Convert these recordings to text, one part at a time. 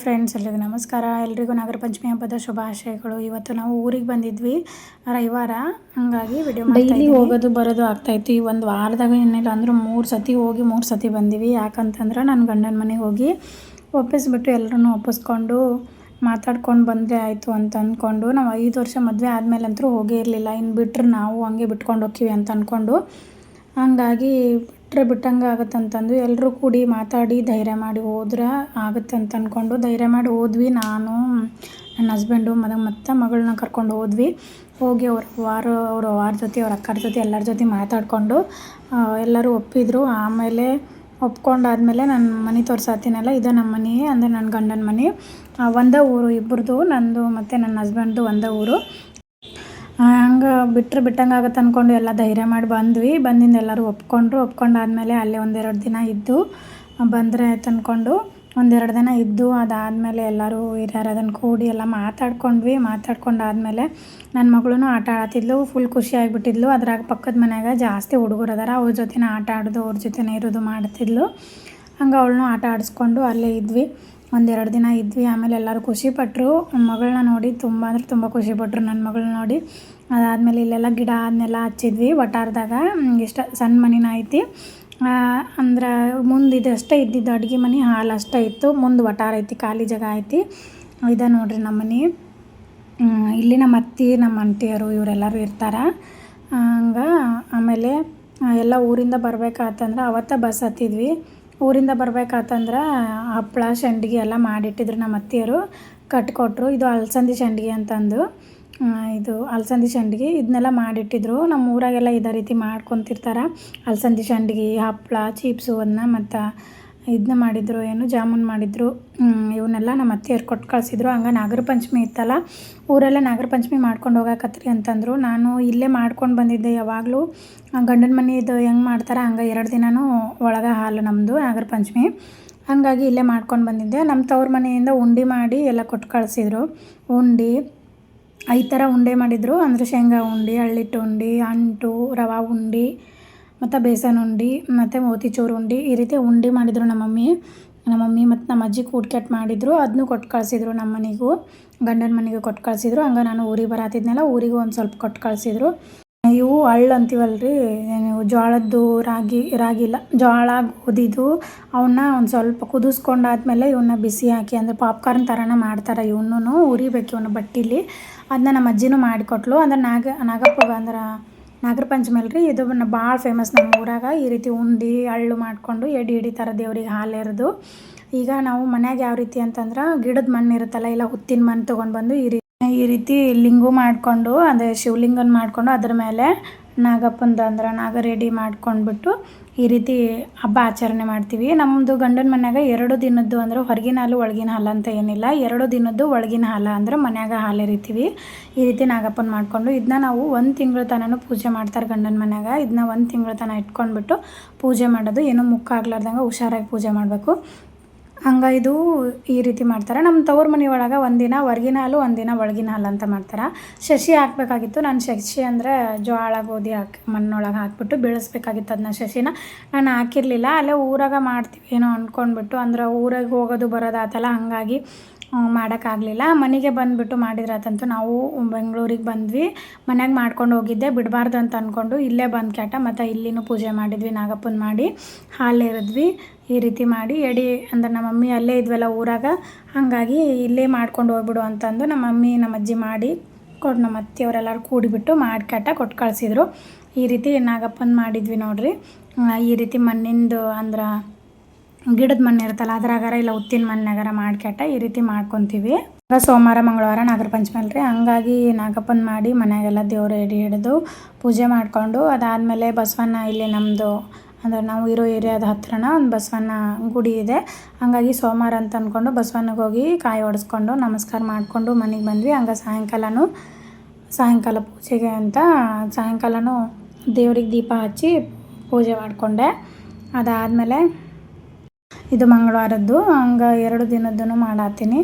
Friends ಎಲ್ಲರಿಗೂ ನಮಸ್ಕಾರ. ಎಲ್ರಿಗೂ ನಾಗರ ಪಂಚಮಿ ಹಬ್ಬದ ಶುಭಾಶಯಗಳು. ಇವತ್ತು ನಾವು ಊರಿಗೆ ಬಂದಿದ್ವಿ. ರವಿವಾರ. ಹಂಗಾಗಿ ವಿಡಿಯೋ ಡೈಲಿ ಹೋಗೋದು ಬರೋದು ಆಗ್ತಾಯಿತ್ತು ಈ ಒಂದು ವಾರದಾಗ ಏನಿಲ್ಲ ಅಂದ್ರೆ ಮೂರು ಸತಿ ಹೋಗಿ ಮೂರು ಸತಿ ಬಂದೀವಿ. ಯಾಕಂತಂದ್ರೆ ನನ್ನ ಗಂಡನ ಮನೆಗೆ ಹೋಗಿ ಒಪ್ಪಿಸ್ಬಿಟ್ಟು ಎಲ್ಲರೂ ಒಪ್ಪಿಸ್ಕೊಂಡು ಮಾತಾಡ್ಕೊಂಡು ಬಂದರೆ ಆಯಿತು ಅಂತ ಅಂದ್ಕೊಂಡು ನಾವು ಐದು ವರ್ಷ ಮದುವೆ ಆದಮೇಲಂತೂ ಹೋಗೇ ಇರಲಿಲ್ಲ. ಇನ್ನು ಬಿಟ್ಟರೆ ನಾವು ಹಂಗೆ ಬಿಟ್ಕೊಂಡು ಹೋಗ್ತೀವಿ ಅಂತ ಅಂದ್ಕೊಂಡು ಹಂಗಾಗಿ ಬಿಟ್ಟರೆ ಬಿಟ್ಟಂಗೆ ಆಗುತ್ತಂತಂದು ಎಲ್ಲರೂ ಕೂಡಿ ಮಾತಾಡಿ ಧೈರ್ಯ ಮಾಡಿ ಹೋದ್ರೆ ಆಗುತ್ತೆ ಅಂತ ಅಂದ್ಕೊಂಡು ಧೈರ್ಯ ಮಾಡಿ ಹೋದ್ವಿ. ನಾನು, ನನ್ನ ಹಸ್ಬೆಂಡು ಮದ ಮತ್ತು ಮಗಳನ್ನ ಕರ್ಕೊಂಡು ಹೋದ್ವಿ. ಹೋಗಿ ಅವ್ರ ವಾರ ಅವ್ರ ವಾರ ಜೊತೆ, ಅವ್ರ ಅಕ್ಕರ ಜೊತೆ ಎಲ್ಲರ ಜೊತೆ ಮಾತಾಡಿಕೊಂಡು ಎಲ್ಲರೂ ಒಪ್ಪಿದ್ರು. ಆಮೇಲೆ ಒಪ್ಕೊಂಡಾದ್ಮೇಲೆ ನನ್ನ ಮನೆ ತೋರ್ಸಾತೀನಲ್ಲ ಇದು ನಮ್ಮ ಮನೆ ಅಂದರೆ ನನ್ನ ಗಂಡನ ಮನೆ. ಒಂದೇ ಊರು ಇಬ್ಬರದು ನಂದು ಮತ್ತು ನನ್ನ ಹಸ್ಬೆಂಡ್ದು ಒಂದೇ ಊರು. ಹಂಗೆ ಬಿಟ್ಟರೆ ಬಿಟ್ಟಂಗೆ ಆಗುತ್ತೆ ಅಂದ್ಕೊಂಡು ಎಲ್ಲ ಧೈರ್ಯ ಮಾಡಿ ಬಂದ್ವಿ. ಬಂದಿಂದ ಎಲ್ಲರೂ ಒಪ್ಕೊಂಡ್ರು. ಒಪ್ಕೊಂಡಾದ್ಮೇಲೆ ಅಲ್ಲೇ ಒಂದೆರಡು ದಿನ ಇದ್ದು, ಬಂದರೆ ಆಯ್ತು ಅಂದ್ಕೊಂಡು ಒಂದೆರಡು ದಿನ ಇದ್ದು, ಅದಾದಮೇಲೆ ಎಲ್ಲರೂ ಹಿರಿಯರು ಅದನ್ನು ಕೂಡಿ ಎಲ್ಲ ಮಾತಾಡ್ಕೊಂಡ್ವಿ. ಮಾತಾಡ್ಕೊಂಡಾದ್ಮೇಲೆ ನನ್ನ ಮಗಳೂ ಆಟ ಆಡತ್ತಿದ್ಲು ಫುಲ್ ಖುಷಿಯಾಗಿಬಿಟ್ಟಿದ್ಲು ಅದ್ರಾಗ ಪಕ್ಕದ ಮನೆಯಾಗ ಜಾಸ್ತಿ ಹುಡುಗರು ಅದಾರ. ಅವ್ರ ಜೊತೆನೇ ಆಟ ಆಡೋದು, ಅವ್ರ ಜೊತೆನೇ ಇರೋದು ಮಾಡ್ತಿದ್ಲು. ಹಂಗೆ ಅವಳನ್ನೂ ಆಟ ಆಡಿಸ್ಕೊಂಡು ಅಲ್ಲೇ ಇದ್ವಿ. ಒಂದೆರಡು ದಿನ ಇದ್ವಿ. ಆಮೇಲೆ ಎಲ್ಲರೂ ಖುಷಿಪಟ್ಟರು ಮಗಳನ್ನ ನೋಡಿ ತುಂಬ ಅಂದರೆ ತುಂಬ ಖುಷಿಪಟ್ಟರು ನನ್ನ ಮಗಳನ್ನ ನೋಡಿ. ಅದಾದಮೇಲೆ ಇಲ್ಲೆಲ್ಲ ಗಿಡ ಅದನ್ನೆಲ್ಲ ಹಚ್ಚಿದ್ವಿ. ವಟಾರದಾಗ ಇಷ್ಟ ಸಣ್ಣ ಮನಿನ ಐತಿ. ಅಂದ್ರೆ ಮುಂದೆ ಇದಷ್ಟೇ ಇದ್ದಿದ್ದು ಅಡುಗೆ ಮನೆ. ಹಾಲು ಅಷ್ಟೇ ಇತ್ತು. ಮುಂದೆ ವಟಾರ ಐತಿ, ಖಾಲಿ ಜಾಗ ಐತಿ. ಇದೆ ನೋಡ್ರಿ ನಮ್ಮ ಮನೆ. ಇಲ್ಲಿ ನಮ್ಮ ಅತ್ತಿ, ನಮ್ಮ ಅಂಟಿಯರು ಇವರೆಲ್ಲರೂ ಇರ್ತಾರೆ. ಹಂಗೆ ಆಮೇಲೆ ಎಲ್ಲ ಊರಿಂದ ಬರ್ಬೇಕಾತಂದ್ರೆ ಅವತ್ತ ಬಸ್ ಹತ್ತಿದ್ವಿ. ಊರಿಂದ ಬರ್ಬೇಕಾತಂದ್ರೆ ಹಪ್ಪಳ ಸಂಡ್ಗೆ ಎಲ್ಲ ಮಾಡಿಟ್ಟಿದ್ರು ನಮ್ಮ ಅತ್ತೆಯರು. ಕಟ್ಕೊಟ್ರು. ಇದು ಅಲಸಂದಿ ಸಂಡ್ಗಿ ಅಂತಂದು. ಇದು ಅಲಸಂದಿ ಸಂಡ್ಗೆ ಇದನ್ನೆಲ್ಲ ಮಾಡಿಟ್ಟಿದ್ರು. ನಮ್ಮ ಊರಾಗೆಲ್ಲ ಇದೇ ರೀತಿ ಮಾಡ್ಕೊತಿರ್ತಾರೆ. ಅಲಸಂದಿ ಸಂಡ್ಗಿ ಹಪ್ಪಳ, ಚೀಪ್ಸು ಅದನ್ನ ಮತ್ತು ಇದನ್ನ ಮಾಡಿದ್ರು, ಏನು ಜಾಮೂನ್ ಮಾಡಿದ್ರು ಇವನ್ನೆಲ್ಲ ನಮ್ಮ ಅತ್ತೆಯವ್ರು ಕೊಟ್ಟು ಕಳಿಸಿದ್ರು. ಹಂಗೆ ನಾಗರ ಪಂಚಮಿ ಇತ್ತಲ್ಲ, ಊರೆಲ್ಲ ನಾಗರ ಪಂಚಮಿ ಮಾಡ್ಕೊಂಡು ಹೋಗಕತ್ರಿ ಅಂತಂದರು. ನಾನು ಇಲ್ಲೇ ಮಾಡ್ಕೊಂಡು ಬಂದಿದ್ದೆ ಯಾವಾಗಲೂ. ಗಂಡನ ಮನೆಯದು ಹೆಂಗೆ ಮಾಡ್ತಾರೆ, ಹಂಗೆ ಎರಡು ದಿನವೂ ಒಳಗೆ ಹಾಲು ನಮ್ಮದು ನಾಗರ ಪಂಚಮಿ ಹಾಗಾಗಿ ಇಲ್ಲೇ ಮಾಡ್ಕೊಂಡು ಬಂದಿದ್ದೆ. ನಮ್ಮ ತವ್ರ ಮನೆಯಿಂದ ಉಂಡೆ ಮಾಡಿ ಎಲ್ಲ ಕೊಟ್ಟು ಕಳಿಸಿದ್ರು. ಉಂಡೆ ಈ ಥರ ಉಂಡೆ ಮಾಡಿದರು. ಅಂದರೆ ಶೇಂಗಾ ಉಂಡೆ, ಹಳ್ಳಿಟ್ಟು ಉಂಡೆ, ಅಂಟು, ರವೆ ಉಂಡೆ ಮತ್ತು ಬೇಸನ್ ಉಂಡೆ, ಮತ್ತು ಮೋತಿಚೂರು ಉಂಡೆ, ಈ ರೀತಿ ಉಂಡೆ ಮಾಡಿದರು ನಮ್ಮ ಮಮ್ಮಿ. ನಮ್ಮ ಮಮ್ಮಿ ಮತ್ತು ನಮ್ಮ ಅಜ್ಜಿ ಕೂಡ್ಕೆಟ್ ಮಾಡಿದರು ಅದನ್ನೂ ಕೊಟ್ಟು ಕಳಿಸಿದ್ರು ನಮ್ಮ ಮನೆಗೂ, ಗಂಡನ ಮನೆಗೂ ಕೊಟ್ಟು ಕಳಿಸಿದ್ರು. ಹಂಗೆ ನಾನು ಊರಿಗೆ ಬರತ್ತಿದ್ನಲ್ಲ ಊರಿಗೂ ಒಂದು ಸ್ವಲ್ಪ ಕೊಟ್ಟು ಕಳಿಸಿದ್ರು. ಇವು ಹಳ್ಳು ಅಂತೀವಲ್ಲ ರೀ ಜೋಳದ್ದು ರಾಗಿ ರಾಗಿ ಇಲ್ಲ ಜೋಳ ಗೋಧಿದು ಅವನ್ನ ಒಂದು ಸ್ವಲ್ಪ ಕುದಿಸ್ಕೊಂಡಾದ್ಮೇಲೆ ಇವನ್ನ ಬಿಸಿ ಹಾಕಿ, ಅಂದರೆ ಪಾಪ್ಕಾರ್ನ್ ಥರನ ಮಾಡ್ತಾರೆ ಇವನ್ನೂ ಉರಿಬೇಕು ಇವನ್ನ ಬಟ್ಟಿಲಿ. ಅದನ್ನ ನಮ್ಮ ಅಜ್ಜಿನೂ ಮಾಡಿಕೊಟ್ಲು. ಅಂದ್ರೆ ನಾಗ, ನಾಗಪ್ಪಗ ಅಂದ್ರೆ ನಾಗರ ಪಂಚಮಿ ಅಲ್ರಿ ಇದು ಭಾಳ ಫೇಮಸ್ ನಮ್ಮ ಊರಾಗ. ಈ ರೀತಿ ಉಂಡಿ, ಹಳ್ಳು ಮಾಡಿಕೊಂಡು ಎಡಿ ಹಿಡಿತಾರೆ ದೇವ್ರಿಗೆ ಹಾಲು ಎರೆದು. ಈಗ ನಾವು ಮನ್ಯಾಗ ಯಾವ ರೀತಿ ಅಂತಂದ್ರೆ, ಗಿಡದ ಮಣ್ಣು ಇರುತ್ತಲ್ಲ, ಇಲ್ಲ ಹುತ್ತಿನ ಮಣ್ಣು ತೊಗೊಂಡು ಬಂದು ಈ ರೀತಿ ಈ ರೀತಿ ಲಿಂಗು ಮಾಡಿಕೊಂಡು ಅದೇ ಶಿವಲಿಂಗನ ಮಾಡಿಕೊಂಡು ಅದ್ರ ಮೇಲೆ ನಾಗಪ್ಪಂದು ಅಂದ್ರೆ ನಾಗ ರೆಡಿ ಮಾಡ್ಕೊಂಡ್ಬಿಟ್ಟು ಈ ರೀತಿ ಹಬ್ಬ ಆಚರಣೆ ಮಾಡ್ತೀವಿ. ನಮ್ಮದು ಗಂಡನ ಮನ್ಯಾಗ ಎರಡು ದಿನದ್ದು ಅಂದ್ರೆ ಹೊರಗಿನ ಹಾಲು, ಒಳಗಿನ ಹಾಲು ಅಂತ ಏನಿಲ್ಲ. ಎರಡು ದಿನದ್ದು ಒಳಗಿನ ಹಾಲು ಅಂದ್ರೆ ಮನ್ಯಾಗ ಹಾಲು ಎರಿತೀವಿ ಈ ರೀತಿ ನಾಗಪ್ಪನ ಮಾಡಿಕೊಂಡು ಇದನ್ನ ನಾವು ಒಂದು ತಿಂಗಳ ತನಕ ಪೂಜೆ ಮಾಡ್ತಾರೆ ಗಂಡನ ಮನ್ಯಾಗ. ಇದನ್ನ ಒಂದು ತಿಂಗಳ ತನ ಇಟ್ಕೊಂಡ್ಬಿಟ್ಟು ಪೂಜೆ ಮಾಡೋದು ಏನೂ ಮುಖ ಆಗ್ಲಾರ್ದಂಗೆ ಹುಷಾರಾಗಿ ಪೂಜೆ ಮಾಡಬೇಕು. ಹಂಗೆ ಇದು ಈ ರೀತಿ ಮಾಡ್ತಾರೆ. ನಮ್ಮ ತವ್ರ ಮನೆ ಒಳಗೆ ಒಂದಿನ ಹೊರ್ಗಿನ ಹಾಲು ಒಂದಿನ ಒಳಗಿನ ಹಾಲು ಅಂತ ಮಾಡ್ತಾರೆ. ಶಶಿ ಹಾಕಬೇಕಾಗಿತ್ತು. ನಾನು ಶಶಿ ಅಂದರೆ ಜೋಳ ಗೋಧಿ ಹಾಕಿ ಮಣ್ಣೊಳಗೆ ಹಾಕ್ಬಿಟ್ಟು ಬೆಳೆಸ್ಬೇಕಾಗಿತ್ತು ಅದನ್ನ ಶಶಿನ. ನಾನು ಹಾಕಿರಲಿಲ್ಲ. ಅಲ್ಲೇ ಊರಾಗ ಮಾಡ್ತೀವಿ ಏನೋ ಅಂದ್ಕೊಂಡ್ಬಿಟ್ಟು ಅಂದ್ರೆ ಊರಾಗ ಹೋಗೋದು ಬರೋದಾತಲ್ಲ ಹಾಗಾಗಿ ಮಾಡೋಕ್ಕಾಗಲಿಲ್ಲ. ಮನೆಗೆ ಬಂದುಬಿಟ್ಟು ಮಾಡಿದ್ರಾತಂತೂ ನಾವು ಬೆಂಗಳೂರಿಗೆ ಬಂದ್ವಿ. ಮನ್ಯಾಗ ಮಾಡ್ಕೊಂಡು ಹೋಗಿದ್ದೆ. ಬಿಡಬಾರ್ದು ಅಂತ ಅಂದ್ಕೊಂಡು ಇಲ್ಲೇ ಬಂದು ಕ್ಯಾಟ. ಮತ್ತು ಇಲ್ಲಿನೂ ಪೂಜೆ ಮಾಡಿದ್ವಿ, ನಾಗಪ್ಪನ ಮಾಡಿ. ಹಾಲು ಇರಿದ್ವಿ ಈ ರೀತಿ ಮಾಡಿ ಎಡಿ ಅಂದ್ರೆ ನಮ್ಮ ಮಮ್ಮಿ ಅಲ್ಲೇ ಇದ್ವಲ್ಲ ಊರಾಗ. ಹಾಗಾಗಿ ಇಲ್ಲೇ ಮಾಡ್ಕೊಂಡು ಹೋಗ್ಬಿಡು ಅಂತಂದು ನಮ್ಮ ಮಮ್ಮಿ, ನಮ್ಮ ಅಜ್ಜಿ ಮಾಡಿ ಕೊಟ್ಟು ನಮ್ಮ ಅತ್ತೆಯವರೆಲ್ಲರೂ ಕೂಡಿಬಿಟ್ಟು ಮಾಡಿ ಕ್ಯಾಟ ಕೊಟ್ಟು ಕಳಿಸಿದ್ರು. ಈ ರೀತಿ ನಾಗಪ್ಪನ ಮಾಡಿದ್ವಿ ನೋಡಿರಿ. ಈ ರೀತಿ ಮಣ್ಣಿಂದು ಅಂದ್ರೆ ಗಿಡದ ಮಣ್ಣು ಇರುತ್ತಲ್ಲ ಅದ್ರಾಗಾರ ಇಲ್ಲ ಉತ್ತಿನ ಮಣ್ಣಾಗಾರ ಮಾಡ್ಕೆಟ್ಟ ಈ ರೀತಿ ಮಾಡ್ಕೊತೀವಿ. ಸೋಮವಾರ, ಮಂಗಳವಾರ ನಾಗರ ಪಂಚಮಿ ಅಲ್ರಿ. ಹಂಗಾಗಿ ನಾಗಪ್ಪನ ಮಾಡಿ ಮನೆಯಾಗೆಲ್ಲ ದೇವ್ರ ಎಡಿ ಹಿಡಿದು ಪೂಜೆ ಮಾಡಿಕೊಂಡು ಅದಾದಮೇಲೆ ಬಸವಣ್ಣ ಇಲ್ಲಿ ನಮ್ಮದು ಅಂದರೆ ನಾವು ಇರೋ ಏರಿಯಾದ ಹತ್ರನ ಒಂದು ಬಸವಣ್ಣ ಗುಡಿ ಇದೆ. ಹಂಗಾಗಿ ಸೋಮವಾರ ಅಂತ ಅಂದ್ಕೊಂಡು ಬಸವಣ್ಣಗೆ ಹೋಗಿ ಕಾಯಿ ಹೊಡೆಸ್ಕೊಂಡು ನಮಸ್ಕಾರ ಮಾಡಿಕೊಂಡು ಮನೆಗೆ ಬಂದ್ವಿ. ಹಂಗೆ ಸಾಯಂಕಾಲನೂ ಸಾಯಂಕಾಲ ಪೂಜೆಗೆ ಅಂತ ಸಾಯಂಕಾಲನೂ ದೇವ್ರಿಗೆ ದೀಪ ಹಚ್ಚಿ ಪೂಜೆ ಮಾಡಿಕೊಂಡೆ. ಅದಾದಮೇಲೆ ಇದು ಮಂಗಳವಾರದ್ದು. ಹಂಗೆ ಎರಡು ದಿನದ್ದು ಮಾಡತ್ತೀನಿ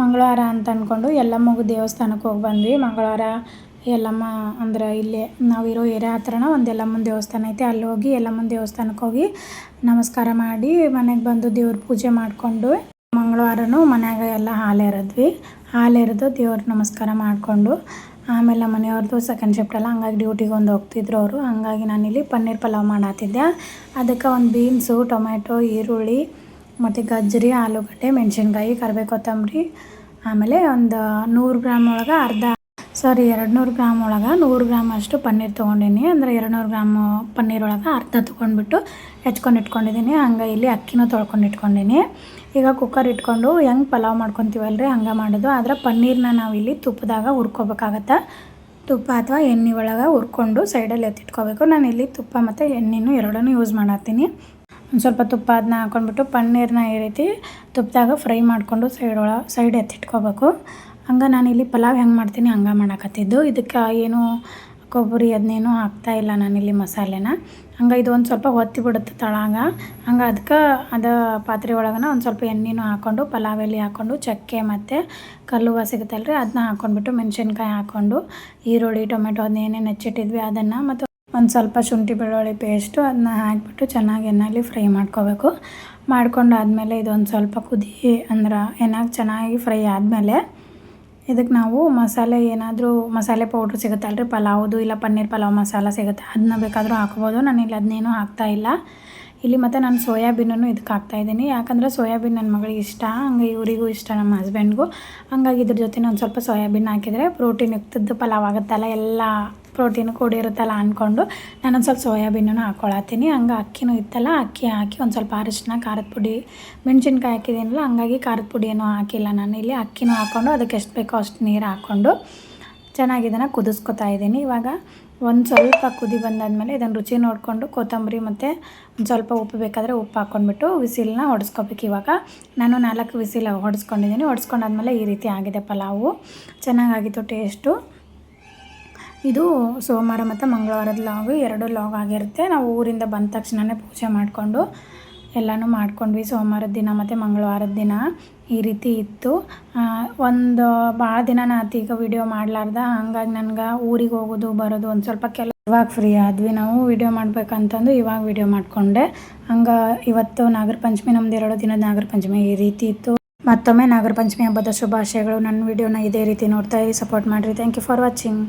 ಮಂಗಳವಾರ ಅಂತ ಅಂದ್ಕೊಂಡು ಎಲ್ಲಮ್ಮಗೂ ದೇವಸ್ಥಾನಕ್ಕೆ ಹೋಗಿ ಬಂದ್ವಿ. ಮಂಗಳವಾರ ಎಲ್ಲಮ್ಮ ಅಂದ್ರೆ ಇಲ್ಲೇ ನಾವಿರೋ ಏರಿಯಾ ಹತ್ರನ ಒಂದು ಎಲ್ಲಮ್ಮನ ದೇವಸ್ಥಾನ ಐತೆ. ಅಲ್ಲಿ ಹೋಗಿ ಎಲ್ಲಮ್ಮನ ದೇವಸ್ಥಾನಕ್ಕೆ ಹೋಗಿ ನಮಸ್ಕಾರ ಮಾಡಿ ಮನೆಗೆ ಬಂದು ದೇವ್ರ ಪೂಜೆ ಮಾಡಿಕೊಂಡು ಮಂಗಳವಾರನೂ ಮನ್ಯಾಗ ಎಲ್ಲ ಹಾಲು ಎರೆದ್ವಿ. ಹಾಲು ಎರೆದು ದೇವ್ರ ನಮಸ್ಕಾರ ಮಾಡಿಕೊಂಡು ಆಮೇಲೆ ಮನೆಯವ್ರದ್ದು ಸೆಕೆಂಡ್ ಶಿಫ್ಟ್ ಎಲ್ಲ ಹಂಗಾಗಿ ಡ್ಯೂಟಿಗೆ ಒಂದು ಹೋಗ್ತಿದ್ರು ಅವರು. ಹಂಗಾಗಿ ನಾನಿಲ್ಲಿ ಪನ್ನೀರ್ ಪಲಾವ್ ಮಾಡತ್ತಿದ್ದೆ ಅದಕ್ಕೆ ಒಂದು ಬೀನ್ಸು ಟೊಮೆಟೊ ಈರುಳ್ಳಿ ಮತ್ತು ಗಜ್ಜರಿ, ಆಲೂಗಡ್ಡೆ, ಮೆಣಸಿನ್ಕಾಯಿ ಕರಿಬೇವು ಕೊತ್ತಂಬರಿ ಆಮೇಲೆ ಒಂದು ನೂರು ಗ್ರಾಮ್ ಒಳಗೆ ಅರ್ಧ ಸಾರಿ ಎರಡು ನೂರು ಗ್ರಾಮ್ ಒಳಗೆ ನೂರು ಗ್ರಾಮ್ ಅಷ್ಟು ಪನ್ನೀರ್ ತೊಗೊಂಡೀನಿ. ಅಂದರೆ ಎರಡು ನೂರು ಗ್ರಾಮ್ ಪನ್ನೀರ್ ಒಳಗೆ ಅರ್ಧ ತೊಗೊಂಡ್ಬಿಟ್ಟು ಹೆಚ್ಕೊಂಡು ಇಟ್ಕೊಂಡಿದ್ದೀನಿ ಹಂಗೆ ಇಲ್ಲಿ ಅಕ್ಕಿನೂ ತೊಳ್ಕೊಂಡು ಇಟ್ಕೊಂಡಿನಿ. ಈಗ ಕುಕ್ಕರ್ ಇಟ್ಕೊಂಡು ಹೆಂಗೆ ಪಲಾವ್ ಮಾಡ್ಕೊತೀವಲ್ರಿ ಹಂಗೆ ಮಾಡೋದು. ಆದರೆ ನಾವು ನಾವಿಲ್ಲಿ ತುಪ್ಪದಾಗ ಹುರ್ಕೋಬೇಕಾಗತ್ತೆ. ತುಪ್ಪ ಅಥವಾ ಎಣ್ಣೆ ಒಳಗೆ ಹುರ್ಕೊಂಡು ಸೈಡಲ್ಲಿ ಎತ್ತಿಟ್ಕೋಬೇಕು. ನಾನು ಇಲ್ಲಿ ತುಪ್ಪ ಮತ್ತು ಎಣ್ಣೆನೂ ಎರಡನ್ನೂ ಯೂಸ್ ಮಾಡತ್ತೀನಿ. ಒಂದು ಸ್ವಲ್ಪ ತುಪ್ಪ ಅದನ್ನ ಹಾಕ್ಕೊಂಡ್ಬಿಟ್ಟು ಪನ್ನೀರ್ನ ಈ ರೀತಿ ತುಪ್ಪದಾಗ ಫ್ರೈ ಮಾಡಿಕೊಂಡು ಸೈಡ್ ಒಳ ಸೈಡ್ ಎತ್ತಿಟ್ಕೋಬೇಕು ಹಂಗೆ ನಾನಿಲ್ಲಿ ಪಲಾವ್ ಹೆಂಗೆ ಮಾಡ್ತೀನಿ ಹಂಗೆ ಮಾಡಕತ್ತಿದ್ದು. ಇದಕ್ಕೆ ಏನು ಕೊಬ್ಬರಿ ಅದನ್ನೇನು ಹಾಕ್ತಾಯಿಲ್ಲ ನಾನಿಲ್ಲಿ ಮಸಾಲೆನ. ಹಂಗೆ ಇದು ಒಂದು ಸ್ವಲ್ಪ ಒತ್ತಿ ಬಿಡುತ್ತೆ ತಳಾಗ. ಹಂಗೆ ಅದಕ್ಕೆ ಅದು ಪಾತ್ರೆ ಒಳಗನ ಒಂದು ಸ್ವಲ್ಪ ಎಣ್ಣೆನೂ ಹಾಕ್ಕೊಂಡು ಪಲಾವ್ ಎಲ್ಲಿ ಹಾಕ್ಕೊಂಡು ಚಕ್ಕೆ ಮತ್ತು ಕಲ್ಲುವ ಸಿಗುತ್ತಲ್ಲ ರೀ ಅದನ್ನ ಹಾಕ್ಕೊಂಡ್ಬಿಟ್ಟು ಮೆಣಸಿನ್ಕಾಯಿ ಹಾಕ್ಕೊಂಡು ಈರುಳ್ಳಿ, ಟೊಮೆಟೊ ಅದನ್ನೇನೇನು ಹೆಚ್ಚಿಟ್ಟಿದ್ವಿ ಅದನ್ನು ಮತ್ತು ಒಂದು ಸ್ವಲ್ಪ ಶುಂಠಿ ಬೆಳ್ಳುಳ್ಳಿ ಪೇಸ್ಟು ಅದನ್ನ ಹಾಕಿಬಿಟ್ಟು ಚೆನ್ನಾಗಿ ಎಣ್ಣೆಲಿ ಫ್ರೈ ಮಾಡ್ಕೋಬೇಕು. ಮಾಡ್ಕೊಂಡಾದಮೇಲೆ ಇದೊಂದು ಸ್ವಲ್ಪ ಕುದಿ ಅಂದ್ರೆ ಎಣ್ಣೆಗೆ ಚೆನ್ನಾಗಿ ಫ್ರೈ ಆದಮೇಲೆ ಇದಕ್ಕೆ ನಾವು ಮಸಾಲೆ ಏನಾದರೂ ಮಸಾಲೆ ಪೌಡ್ರ್ ಸಿಗುತ್ತಲ್ರಿ, ಪಲಾವ್ದು ಇಲ್ಲ ಪನ್ನೀರ್ ಪಲಾವ್ ಮಸಾಲ ಸಿಗುತ್ತೆ ಅದನ್ನ ಬೇಕಾದರೂ ಹಾಕ್ಬೋದು. ನಾನು ಇಲ್ಲಿ ಅದನ್ನೇನು ಹಾಕ್ತಾಯಿಲ್ಲ ಇಲ್ಲಿ ಮತ್ತು ನಾನು ಸೋಯಾಬೀನನ್ನು ಇದಕ್ಕೆ ಹಾಕ್ತಾ ಇದ್ದೀನಿ. ಯಾಕಂದರೆ ಸೋಯಾಬೀನ್ ನನ್ನ ಮಗಳಿಗೆ ಇಷ್ಟ, ಹಂಗೆ ಇವರಿಗೂ ಇಷ್ಟ, ನಮ್ಮ ಹಸ್ಬೆಂಡ್ಗೂ ಹಂಗಾಗಿ ಇದ್ರ ಜೊತೆ ಒಂದು ಸ್ವಲ್ಪ ಸೋಯಾಬೀನ್ ಹಾಕಿದರೆ ಪ್ರೋಟೀನ್ ಯುಕ್ತದ್ದು ಪಲಾವ್ ಆಗುತ್ತಲ್ಲ, ಎಲ್ಲ ಪ್ರೋಟೀನ್ ಕೂಡಿರುತ್ತಲ್ಲ ಅಂದ್ಕೊಂಡು ಒಂದು ಸ್ವಲ್ಪ ಸೋಯಾಬೀನನ್ನು ಹಾಕ್ಕೊಳತ್ತೀನಿ ಹಂಗೆ ಅಕ್ಕಿನೂ ಇತ್ತಲ್ಲ, ಅಕ್ಕಿ ಹಾಕಿ ಒಂದು ಸ್ವಲ್ಪ ಅರಿಶಿನ, ಖಾರದ ಪುಡಿ, ಮೆಣಸಿನ್ಕಾಯಿ ಹಾಕಿದ್ದೀನಲ್ಲ, ಹಂಗಾಗಿ ಖಾರದ ಪುಡಿ ಏನೂ ಹಾಕಿಲ್ಲ ನಾನು. ಇಲ್ಲಿ ಅಕ್ಕಿನೂ ಹಾಕ್ಕೊಂಡು ಅದಕ್ಕೆ ಎಷ್ಟು ಬೇಕೋ ಅಷ್ಟು ನೀರು ಹಾಕ್ಕೊಂಡು ಚೆನ್ನಾಗಿ ಇದನ್ನು ಕುದಿಸ್ಕೊತಾ ಇದ್ದೀನಿ. ಇವಾಗ ಒಂದು ಸ್ವಲ್ಪ ಕುದಿ ಬಂದಾದಮೇಲೆ ಇದನ್ನು ರುಚಿ ನೋಡಿಕೊಂಡು ಕೊತ್ತಂಬರಿ ಮತ್ತು ಒಂದು ಸ್ವಲ್ಪ ಉಪ್ಪು ಬೇಕಾದರೆ ಉಪ್ಪು ಹಾಕ್ಕೊಂಡ್ಬಿಟ್ಟು ವಿಸಿಲನ್ನ ಹೊಡೆಸ್ಕೊಬೇಕು. ಇವಾಗ ನಾನು ನಾಲ್ಕು ವಿಸಿಲ್ ಹೊಡೆಸ್ಕೊಂಡಿದ್ದೀನಿ. ಹೊಡೆಸ್ಕೊಂಡಾದ್ಮೇಲೆ ಈ ರೀತಿ ಆಗಿದೆ ಪಲಾವು. ಚೆನ್ನಾಗಾಗಿತ್ತು ಟೇಸ್ಟು. ಇದು ಸೋಮವಾರ ಮತ್ತು ಮಂಗಳವಾರದ ಲಾಗು, ಎರಡು ಲಾಗ್ ಆಗಿರುತ್ತೆ. ನಾವು ಊರಿಂದ ಬಂದ ತಕ್ಷಣವೇ ಪೂಜೆ ಮಾಡಿಕೊಂಡು ಎಲ್ಲನೂ ಮಾಡ್ಕೊಂಡ್ವಿ. ಸೋಮವಾರದ ದಿನ ಮತ್ತು ಮಂಗಳವಾರದ ದಿನ ಈ ರೀತಿ ಇತ್ತು. ಒಂದು ಭಾಳ ದಿನ ನಾತು ಈಗ ವಿಡಿಯೋ ಮಾಡಲಾರ್ದ. ಹಂಗಾಗಿ ನನಗೆ ಊರಿಗೆ ಹೋಗೋದು, ಬರೋದು ಒಂದು ಸ್ವಲ್ಪ ಕೆಲ ಇವಾಗ ಫ್ರೀ ಆದ್ವಿ ನಾವು. ವಿಡಿಯೋ ಮಾಡ್ಬೇಕಂತಂದು ಇವಾಗ ವಿಡಿಯೋ ಮಾಡಿಕೊಂಡೆ. ಹಂಗೆ ಇವತ್ತು ನಾಗರ ಪಂಚಮಿ ನಮ್ದು ಎರಡು ದಿನದ ನಾಗರ ಪಂಚಮಿ ಈ ರೀತಿ ಇತ್ತು. ಮತ್ತೊಮ್ಮೆ ನಾಗರ ಪಂಚಮಿ ಹಬ್ಬದ ಶುಭಾಶಯಗಳು. ನನ್ನ ವಿಡಿಯೋನ ಇದೇ ರೀತಿ ನೋಡ್ತಾ ಸಪೋರ್ಟ್ ಮಾಡಿರಿ. Thank you for watching